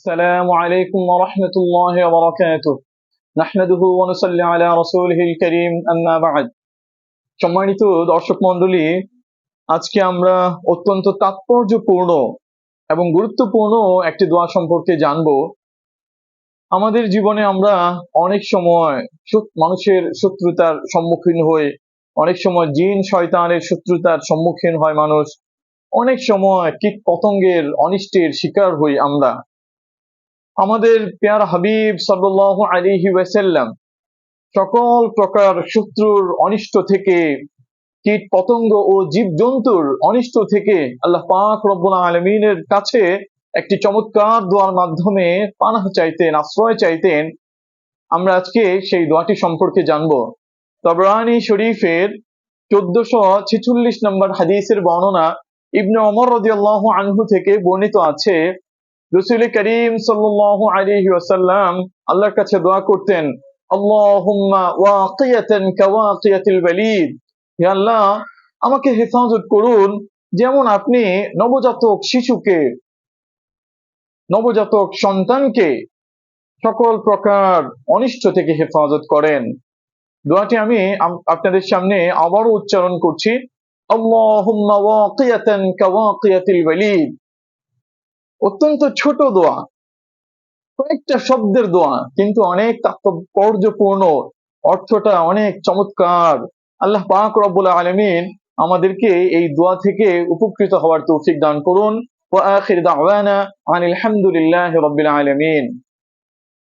السلام عليكم ورحمة الله وبركاته نحمده ونصلي على رسوله الكريم أما بعد সম্মানিত দর্শক মণ্ডলী আজকে আমরা অত্যন্ত তাৎপর্যপূর্ণ এবং গুরুত্বপূর্ণ একটি দোয়া সম্পর্কে জানব আমাদের জীবনে আমরা অনেক সময় শত- মানুষের শত্রুতার সম্মুখীন হই অনেক সময় জিন শয়তানের শত্রুতার সম্মুখীন হয় মানুষ অনেক সময় কীট পতঙ্গের অনিষ্টের শিকার হই আমরা আমাদের পেয়ার হাবিব সাল্লাহ আলিহি ওয়াসাল্লাম সকল প্রকার শত্রুর অনিষ্ট থেকে, কীট পতঙ্গ ও জীবজন্তুর অনিষ্ট থেকে আল্লাহ পাক রব্বুল আলমিনের কাছে একটি চমৎকার দোয়ার মাধ্যমে পানাহ চাইতেন, আশ্রয় চাইতেন। আমরা আজকে সেই দোয়াটি সম্পর্কে জানব। তবরানি শরীফের চোদ্দশো ছেচল্লিশ নম্বর হাদিসের বর্ণনা ইবনে ওমর রাদিয়াল্লাহু আনহু থেকে বর্ণিত আছে। রসুল করিম সাল্লাল্লাহু আলাইহি ওয়াসাল্লাম আল্লাহর কাছে দোয়া করতেন আল্লাহ, আমাকে হেফাজত করুন যেমন আপনি নবজাতক শিশুকে, নবজাতক সন্তানকে সকল প্রকার অনিষ্ট থেকে হেফাজত করেন। দোয়াটি আমি, আপনাদের সামনে আবারও উচ্চারণ করছি, আল্লাহুম্মা ওয়াকিয়াতান কাওয়াকিয়াতিল ওয়ালিদ। অত্যন্ত ছোট দোয়া। কয়েকটা শব্দের দোয়া, কিন্তু অনেক তাৎপর্যপূর্ণ। অর্থটা অনেক চমৎকার। আল্লাহ পাক রব্বুল আলমিন আমাদেরকে এই দোয়া থেকে উপকৃত হওয়ার তৌফিক দান করুন। ওয়া আখির দাওয়ানা আনিল হামদুলিল্লাহি রাব্বিল আলামিন।